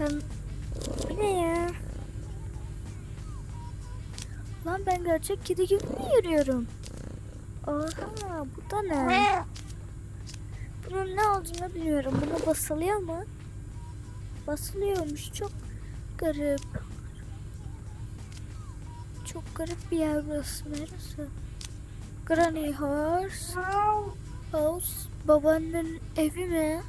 Ben... Bu ne ya? Lan ben gerçek kedi gibi mi yürüyorum? Oha bu da ne? Bunun ne olduğunu bilmiyorum. Buna basılıyor mu? Basılıyormuş. Çok garip. Çok garip bir yer burası. Neresi? Granny House. House. Babaannenin evi mi?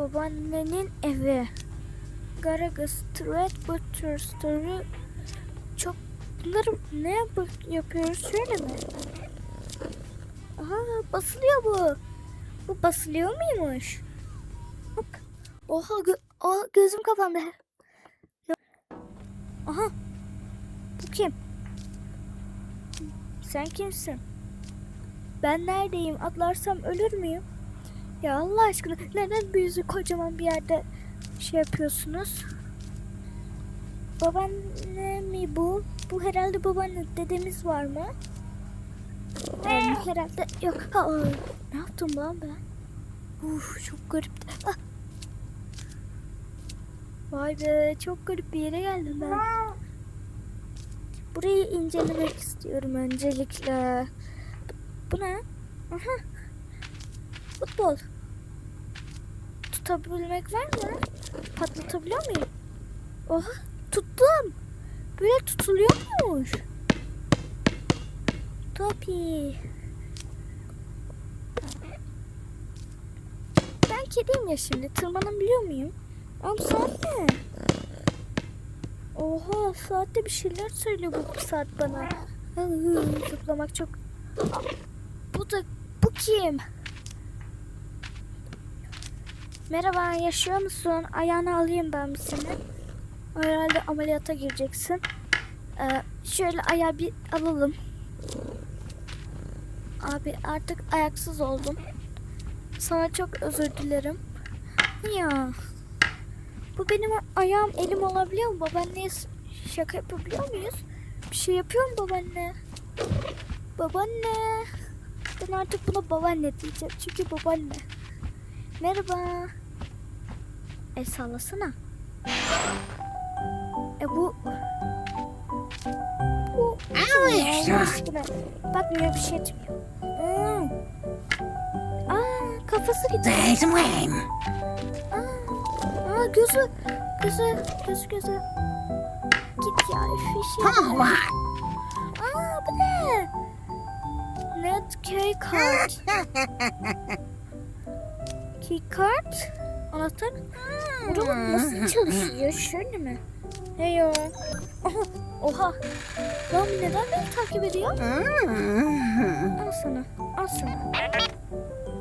Babaannenin evi. Garaga Street Butcher Story. Çok bunları ne yap yapıyoruz şöyle mi? Aha basılıyor bu. Bu basılıyor muymuş? Hop. Oha gö Aa, gözüm kapandı. Aha. Bu kim? Sen kimsin? Ben neredeyim? Atlarsam ölür müyüm? Ya Allah aşkına neden büyüzü kocaman bir yerde şey yapıyorsunuz? Babaanne mi bu? Bu herhalde babaanne dedemiz var mı? Yani herhalde yok. Ha, ne yaptım lan ben? Uf çok garip. Ah. Vay be çok garip bir yere geldim ben. Burayı incelemek istiyorum öncelikle. Bu ne? Aha. Futbol. Tutabilmek var mı? Patlatabiliyor muyum? Oha tuttum. Böyle tutuluyormuş. Topi. Ben kediyim ya şimdi. Tırmanabiliyor muyum? Ama saat ne? Oha saatte bir şeyler söylüyor bu saat bana. Zıplamak çok... Bu da... Bu kim? Merhaba yaşıyor musun? Ayağını alayım ben bir seni. Herhalde ameliyata gireceksin. Ee, şöyle ayağı bir alalım. Abi artık ayaksız oldum. Sana çok özür dilerim. Ya. Bu benim ayağım elim olabiliyor mu? Babaanneye s- şaka yapabiliyor muyuz? Bir şey yapıyor mu babaanne? Babaanne. Ben artık buna babaanne diyeceğim. Çünkü babaanne. Merhaba. El sallasana. E bu... Bu... Bakmıyor bir şey çıkmıyor. Hmm. Aa kafası gitti. Aa, aa gözü. Gözü. Gözü gözü. Git ya fişi. Aa bu ne? Net key card. Key card? Anahtar? Burada nasıl çalışıyor? Şöyle mi? Hey yo. Oha. Oha. Lan neden beni takip ediyor? Al sana. Al sana.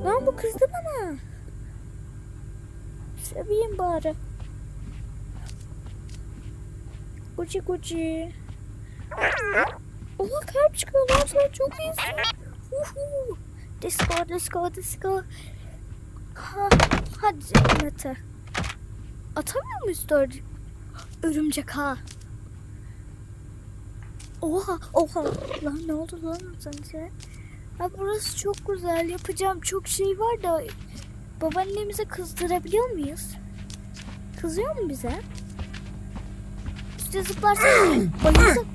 Lan bu kızdı bana. Seveyim bari. Gucci gucci. Oha kalp çıkıyor lan sen çok iyisin. Uhu. Disco disco disco. Ha, hadi Mete. Atamıyor muyuz dört? Örümcek ha. Oha oha. Lan ne oldu lan az önce? Ha burası çok güzel. Yapacağım çok şey var da babaannemize kızdırabiliyor muyuz? Kızıyor mu bize? Üste zıplarsa bayıldı.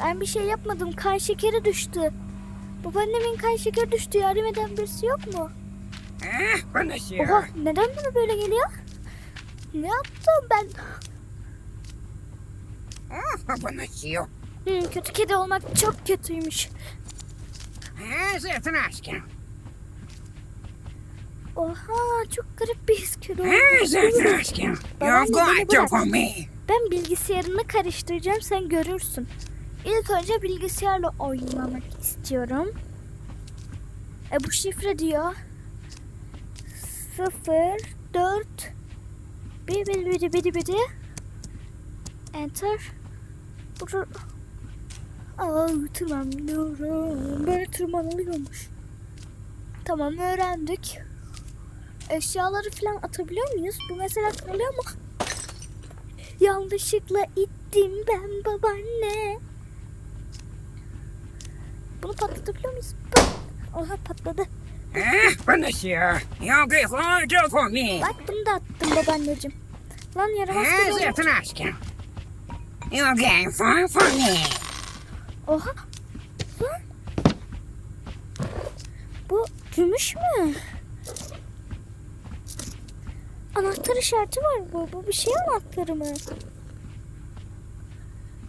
Ben bir şey yapmadım. Kan şekeri düştü. Babaannemin kan şekeri düştü. Yardım eden birisi yok mu? Ah, konuşuyor. Oha neden bana böyle geliyor? Ne yaptım ben? Ah, konuşuyor. Hmm, kötü kedi olmak çok kötüymüş. Ah, zeytin aşkım. Oha çok garip bir his kedi Ah, zeytin olmuş. aşkım. You're going to bırak. for me. Ben bilgisayarını karıştıracağım sen görürsün. İlk önce bilgisayarla oynamak istiyorum. E bu şifre diyor. 0 4 1 1 1 1 1 Enter. Burada Aa tırmanıyorum. Böyle tırmanılıyormuş. Tamam öğrendik. Eşyaları falan atabiliyor muyuz? Bu mesela kırılıyor mu? Yanlışlıkla ittim ben babaanne. Bunu patlatabiliyor muyuz? Pat Oha patladı. Eh, bu nasıl ya? Ya gıy koca komik. Baktım da attım babaanneciğim. Lan yaramaz eh, kedi Zırtın aşkım. Ya gıy koca komik. Oha. Lan. Bu gümüş mü? Anahtar işareti var bu. Bu bir şey anahtarı mı?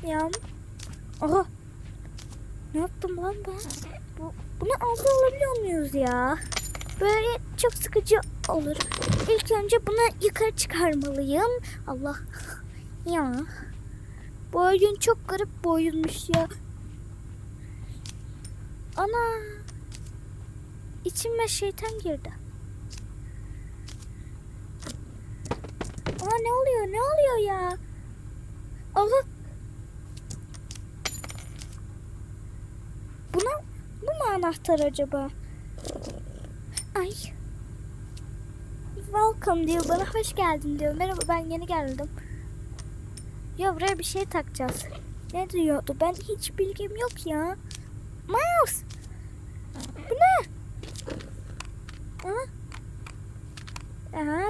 Ya. Oha. Ne yaptım lan ben? Bu bunu aldı alabiliyor muyuz ya? Böyle çok sıkıcı olur. İlk önce bunu yukarı çıkarmalıyım. Allah. Ya. Bu oyun çok garip bir oyunmuş ya. Ana. İçime şeytan girdi. Aa ne oluyor? Ne oluyor ya? Aha. Buna bu mu anahtar acaba? Ay. Welcome diyor bana hoş geldin diyor. Merhaba ben yeni geldim. Ya buraya bir şey takacağız. Ne diyordu? Ben hiç bilgim yok ya. Mouse. Bu ne? Aha.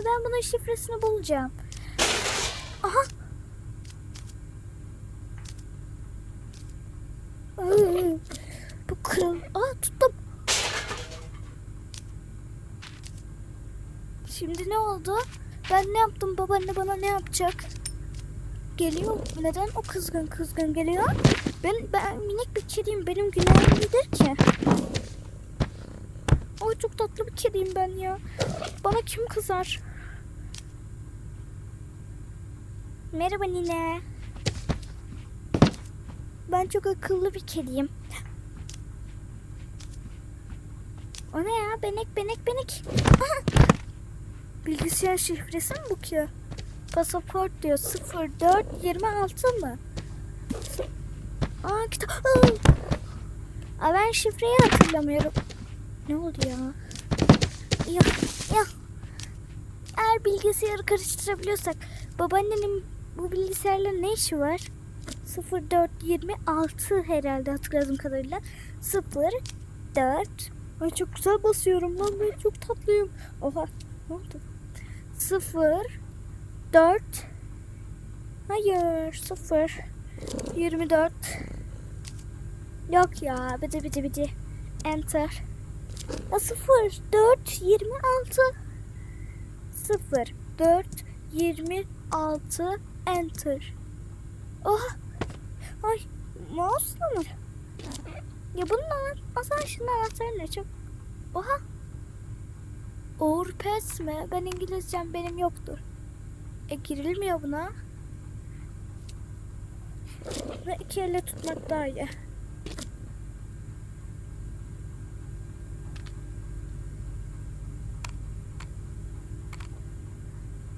Ben bunun şifresini bulacağım. Aha. Iı, Bu kırıl. Aa tuttum. Şimdi ne oldu? Ben ne yaptım? Babaanne bana ne yapacak? Geliyor. Neden o kızgın kızgın geliyor? Ben, ben minik bir kediyim. Benim günahım nedir ki? Ay çok tatlı bir kediyim ben ya. Bana kim kızar? Merhaba Nine. Ben çok akıllı bir kediyim. O ne ya? Benek benek benek. Bilgisayar şifresi mi bu ki? Pasaport diyor 0426 mı? Aa kitap. Aa! Ben şifreyi hatırlamıyorum. Ne oldu ya? Ya ya. Eğer bilgisayarı karıştırabiliyorsak babaannenin bu bilgisayarla ne işi var? 0426 herhalde hatırladığım kadarıyla. 04 Ay çok güzel basıyorum lan ben çok tatlıyım. Oha ne oldu? 0 4 Hayır 0 24 Yok ya bidi bidi bidi. Enter. Ya 0 4 26 0 4 26 Enter. Oha Ay mouse'la mı? Ya bunun ana- asansörün anahtarı ne? Çok Oha Uğur pes mi? Ben İngilizcem benim yoktur. E girilmiyor buna. Ve iki elle tutmak daha iyi.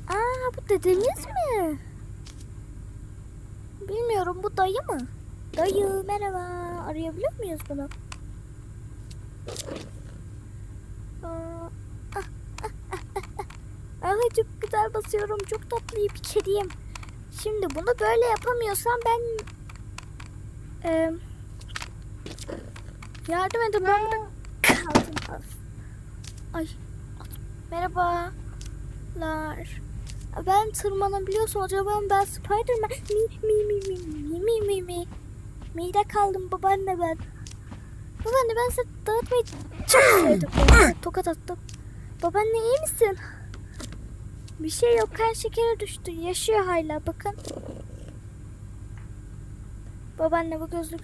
Aa bu dedeniz mi? Bilmiyorum bu dayı mı? Dayı merhaba. Arayabiliyor muyuz bunu? Aa, Ay çok güzel basıyorum. Çok tatlı bir kediyim. Şimdi bunu böyle yapamıyorsam ben Eee, yardım edin ben burada kaldım. Ay. Merhabalar. Ben tırmanabiliyorsam acaba ben Spiderman mi mi mi mi mi mi mi mi Mide kaldım babaanne ben. Babaanne ben seni dağıtmayı çok sevdim. Tokat attım. Babaanne iyi misin? Bir şey yok. Kan şekeri düştü. Yaşıyor hala. Bakın. Babaanne bu gözlük.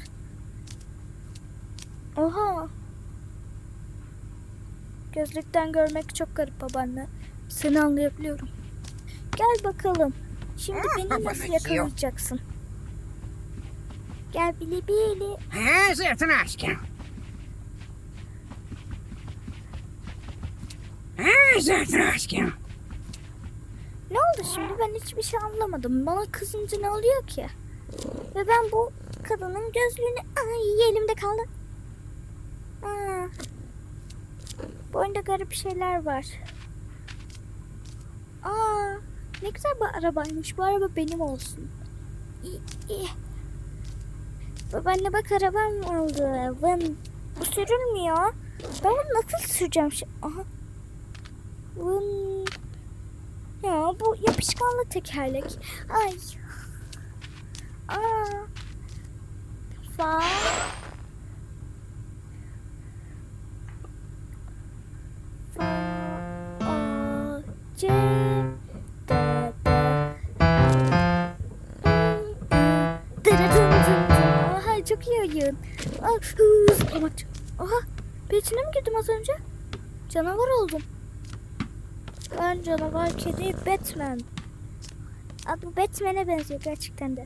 Oha. Gözlükten görmek çok garip babaanne. Seni anlayabiliyorum. Gel bakalım. Şimdi Ah, beni nasıl yakalayacaksın? Gel bili bili. Ah, zeytin aşkım. Ah, zeytin aşkım. Ne oldu şimdi? Ben hiçbir şey anlamadım. Bana kızınca ne oluyor ki? Ve ben bu kadının gözlüğünü... Ay elimde kaldı. Aa, bu oyunda garip şeyler var. Aa, ne güzel bir arabaymış. Bu araba benim olsun. İyi. Babaanne bak arabam oldu. Vın. Bu sürülmüyor. Ben nasıl süreceğim şimdi? Aha. Vın. Ya bu yapışkanlı tekerlek. Ay. Aa. Fa. Fa. A. C. Çok iyi oyun. Ah, zıplamak. Aha bir içine mi girdim az önce? Canavar oldum. Ben canavar kedi Batman. Adı Batman'e benziyor gerçekten de.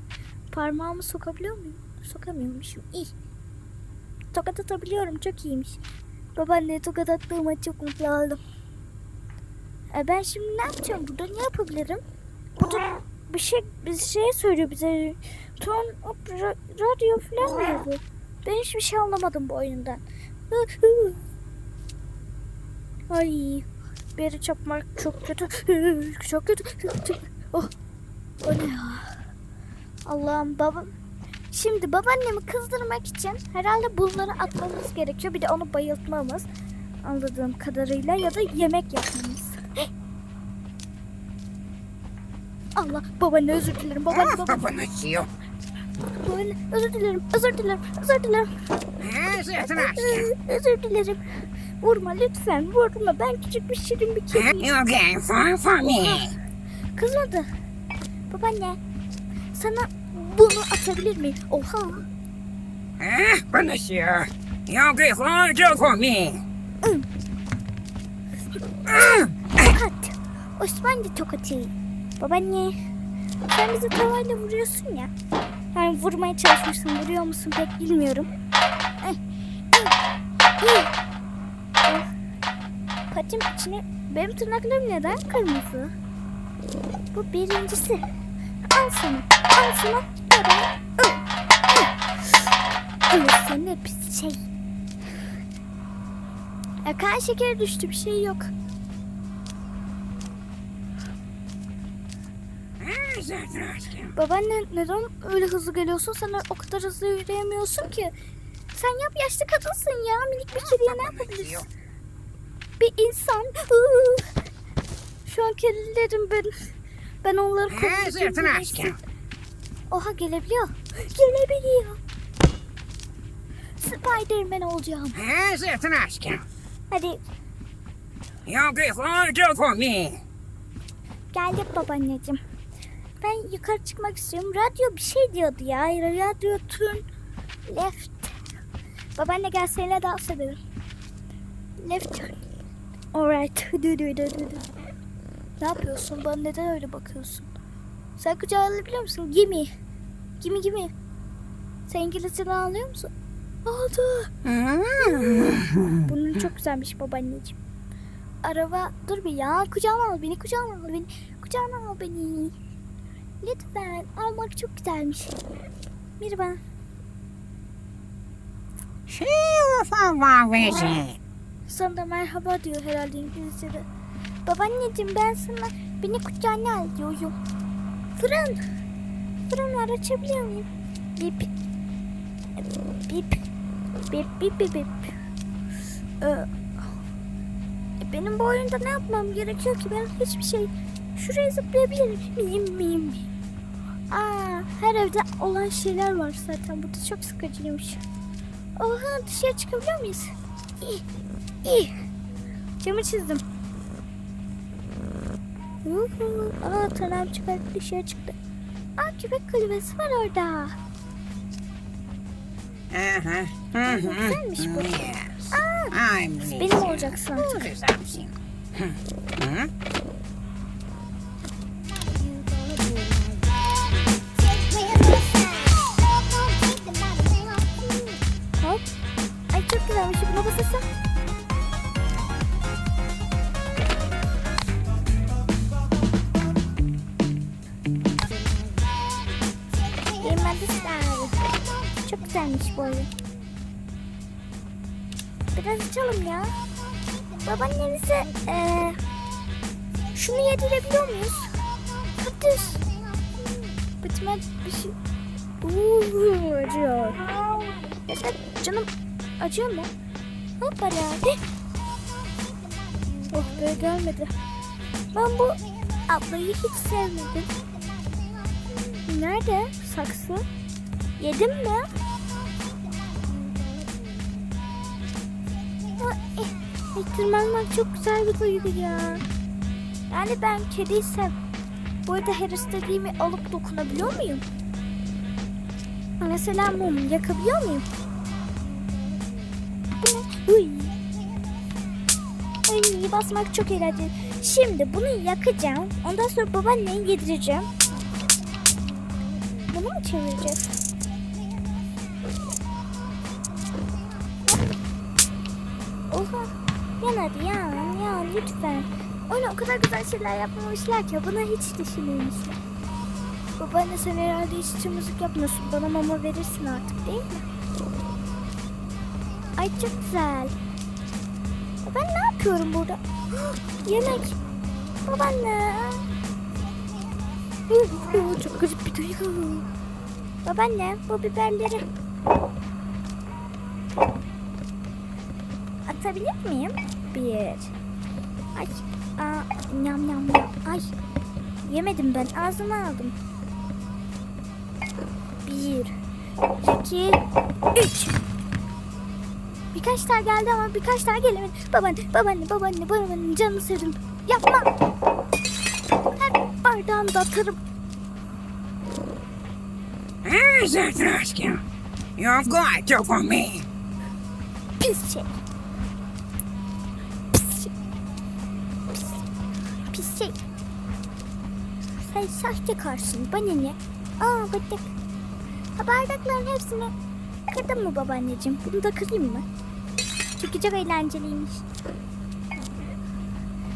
Parmağımı sokabiliyor muyum? Sokamıyormuşum. İyi. Tokat atabiliyorum çok iyiymiş. Babaanneye tokat attığıma çok mutlu oldum. E ben şimdi ne yapacağım burada? Ne yapabilirim? Burada bir şey bir şey söylüyor bize. Ton ra- radyo falan mı bu? Ben hiçbir şey anlamadım bu oyundan. Ay bir yere çarpmak çok kötü. Çok kötü. Oh. O ne ya? Allah'ım babam. Şimdi babaannemi kızdırmak için herhalde bunları atmamız gerekiyor. Bir de onu bayıltmamız. Anladığım kadarıyla ya da yemek yapmamız. Allah babaanne özür dilerim. Babaanne Ah, babaanne. Yiyor. babaanne özür dilerim. Özür dilerim. Özür dilerim. Özür dilerim. Vurma lütfen vurma. Ben küçük bir şirin bir kediyim. Going for funny. Kızmadı. Babaanne sana bunu atabilir miyim? Oha. Ah, for for me. Üm. Ah, Tokat. Osmanlı tokatı. Babaanne sen bizi tavayla vuruyorsun ya. Yani vurmaya çalışmışsın. Vuruyor musun pek bilmiyorum. Ay, ay, ay. Patim içine... Benim tırnaklarım neden kırmızı? Bu birincisi. Al sana. Al sana. Al sana pis şey. Ya kan şekeri düştü bir şey yok. Babaanne neden öyle hızlı geliyorsun? Sen o kadar hızlı yürüyemiyorsun ki. Sen yap yaşlı kadınsın ya. Minik bir kediye ne yapabilirsin? Bir insan. Şu an kedilerim ben. Ben onları aşkım. Oha gelebiliyor. Gelebiliyor. Spiderman olacağım. Ha, sırtını aşkım. Hadi for for me. geldik babaanneciğim. Ben yukarı çıkmak istiyorum. Radyo bir şey diyordu ya. Radyo turn left. Babaanne gel seninle dans edelim. Left turn. Alright. Ne yapıyorsun? Bana neden öyle bakıyorsun? Sen kucağa alabiliyor musun? Gimme. Gimme gimme. Sen İngilizceden anlıyor musun? Aldı. Hmm. Bunun çok güzelmiş babaanneciğim. Araba dur bir ya. Kucağıma al beni. Kucağıma al beni. Kucağıma al beni. Lütfen. Almak çok güzelmiş. Merhaba. She for visit. Sana da merhaba diyor herhalde İngilizce'de. Babaanneciğim ben sana beni kucağına al diyorum. Fırın. Fırın var açabiliyor muyum? Bip. Bip. Bip bip bip bip. Ee, benim bu oyunda ne yapmam gerekiyor ki? Ben hiçbir şey... Şuraya zıplayabilir miyim? Miyim miyim? Aa, her evde olan şeyler var zaten. Burada çok sıkıcıymış. Oha dışarı çıkabiliyor muyuz? İyi. İyi. Camı çizdim. Aa tırnağım çıkarıp dışarı çıktı. Aa köpek kulübesi var orada. Güzelmiş bu. Aa, I'm benim olacaksın artık. 9 tane var. Çok güzelmiş bu oyun. Biraz açalım ya. Babaannemize ee, şunu yedirebiliyor muyuz? Kaktüs. Bitme bir şey. Uuu acıyor. Mesela canım acıyor mu? Hoppala. Eh! Oh be gelmedi. Ben bu ablayı hiç sevmedim. Nerede? Saksı? Yedim mi? Eh, Tırmanmak çok güzel bir duygu ya. Yani ben kediysem bu arada her istediğimi alıp dokunabiliyor muyum? Mesela mum yakabiliyor muyum? Uy. Ay basmak çok eğlenceli. Şimdi bunu yakacağım. Ondan sonra babaanneye yedireceğim. Bunu mu çevireceğiz? Oha. Yan hadi yan. Lütfen. Ona o kadar güzel şeyler yapmamışlar ki buna hiç düşünmemişler. Babaanne sen herhalde hiç temizlik yapmıyorsun. Bana mama verirsin artık değil mi? Ay çok güzel. Ben ne yapıyorum burada? Yemek. Babaanne. Çok garip bir duygu. Babaanne bu biberleri atabilir miyim? Bir. Ay. Aa, nyam nyam nyam. Ay. Yemedim ben. Ağzıma aldım. Bir. iki, Üç. Birkaç tane geldi ama birkaç tane gelemedi. Babaanne, babaanne, babaanne, babaanne canını sevdim. Yapma. Bardağını da atarım. Hey, Zatraşka. You've got to for me. Pis şey. Pis şey. Pis, pis şey. Sen sahte karsın. Bana ne? Aa bardak. Ha, bardakların hepsini kırdın mı babaanneciğim? Bunu da kırayım mı? Çünkü çok eğlenceliymiş.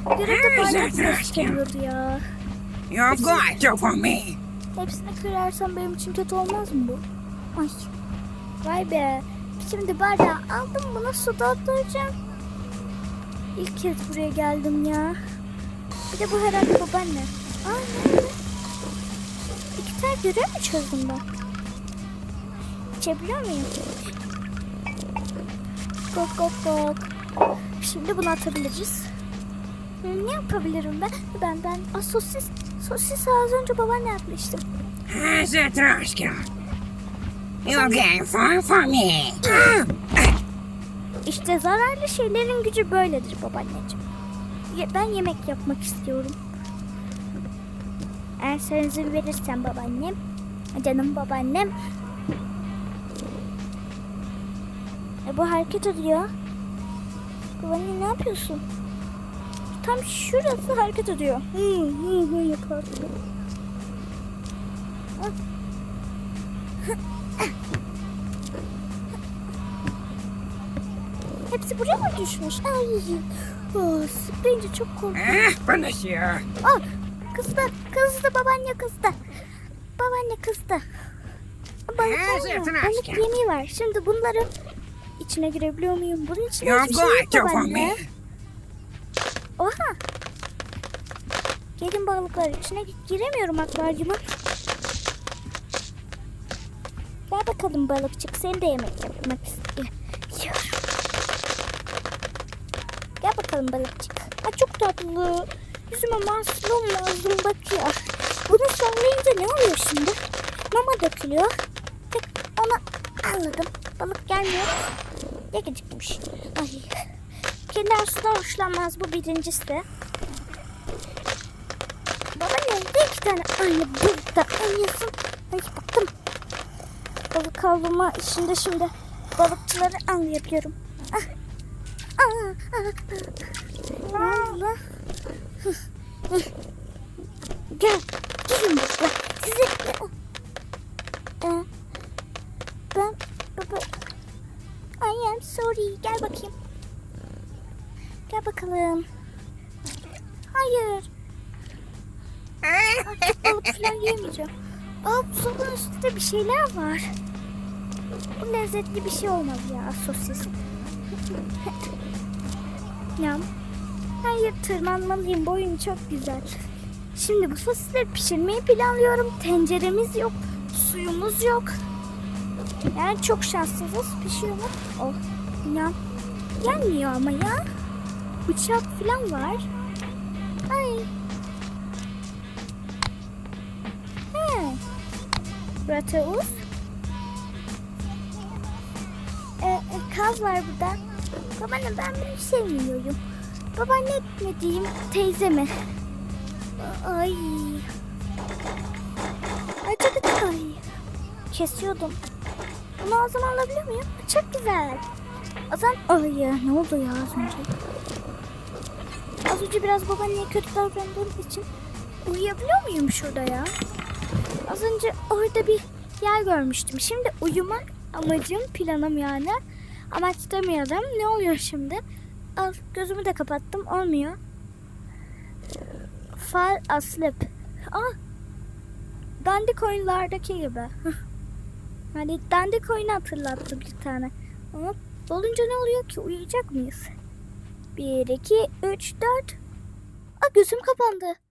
Hey, bardak ses ya. You've got to for me. Hepsini kırarsam benim için kötü olmaz mı bu? Ay. Vay be. Şimdi bardağı aldım buna su dolduracağım. İlk kez buraya geldim ya. Bir de bu herhalde babaanne. Aa nerede? İki tane görev mi çözdüm ben? İçebiliyor muyum? Gok gok gok. Şimdi bunu atabiliriz. Hmm, Ne yapabilirim ben? Ben ben. Aa. Sosis az önce babaanne yapmıştım. Hey, Zatraşka. You came for for me. İşte zararlı şeylerin gücü böyledir babaanneciğim. Ye- ben yemek yapmak istiyorum. Eğer sen izin verirsen babaannem, canım babaannem. E, bu hareket ediyor. Babaanne ne yapıyorsun? Tam şurası hareket ediyor. Hı hı hı yapar. Hepsi buraya mı düşmüş? Ay. Oh, bence çok korkunç. Eh, bana şey. Aa, kızdı, kızdı, babaanne kızdı. Babaanne kızdı. Balık, an balık yemeği var. Şimdi bunları içine girebiliyor muyum? Bunun içine You've hiçbir şey yok babaanne. Oha. Gelin balıklar içine gi- giremiyorum akvaryuma. Gel bakalım balıkçık. Seni de yemek yapmak istiyorum. Gel bakalım balıkçık. Aa, çok tatlı. Yüzüme masum mazlum bakıyor. Bunu sallayınca ne oluyor şimdi? Mama dökülüyor. Tek onu anladım. Balık gelmiyor. Ne gecikmiş. Ay. Kediler sudan hoşlanmaz bu birincisi. Baba nerede iki tane aynı burada oynuyorsun? Ay baktım. Balık avlama işinde şimdi balıkçıları anlayabiliyorum. Ah. Aa, aa, aa. Ne? Hıh, hıh. Gel. Gelin burada. Size ne? Ee, ben baba I am sorry. Gel bakayım. Bakalım. Hayır. Artık balık falan yemeyeceğim. Aa buzulun üstünde bir şeyler var. Bu lezzetli bir şey olmalı ya sosis. Yam. Hayır tırmanmalıyım. Boyun çok güzel. Şimdi bu sosisleri pişirmeyi planlıyorum. Tenceremiz yok. Suyumuz yok. Yani çok şanssızız. Pişiyor mu? Oh. İnan. Gelmiyor ama ya. Uçak falan var. Ay. He. Brateus. Ee, e, kaz var burada. Babaanne ben bunu sevmiyorum. Babaanne mi diyeyim teyze mi? Ay. Ay çok ay. Kesiyordum. Bunu zaman alabilir miyim? Çok güzel. O zaman... Ay ya ne oldu ya az önce? Önce biraz babaanneye kötü davrandığım için uyuyabiliyor muyum şurada ya? Az önce orada bir yer görmüştüm. Şimdi uyumak amacım, planım yani. Amaç demeyelim. Ne oluyor şimdi? Al gözümü de kapattım. Olmuyor. Fal aslip. Ah. Dandik oyunlardaki gibi. Hani dandik oyunu hatırlattı bir tane. Ama olunca ne oluyor ki? Uyuyacak mıyız? 1, 2, 3, 4. Aa gözüm kapandı.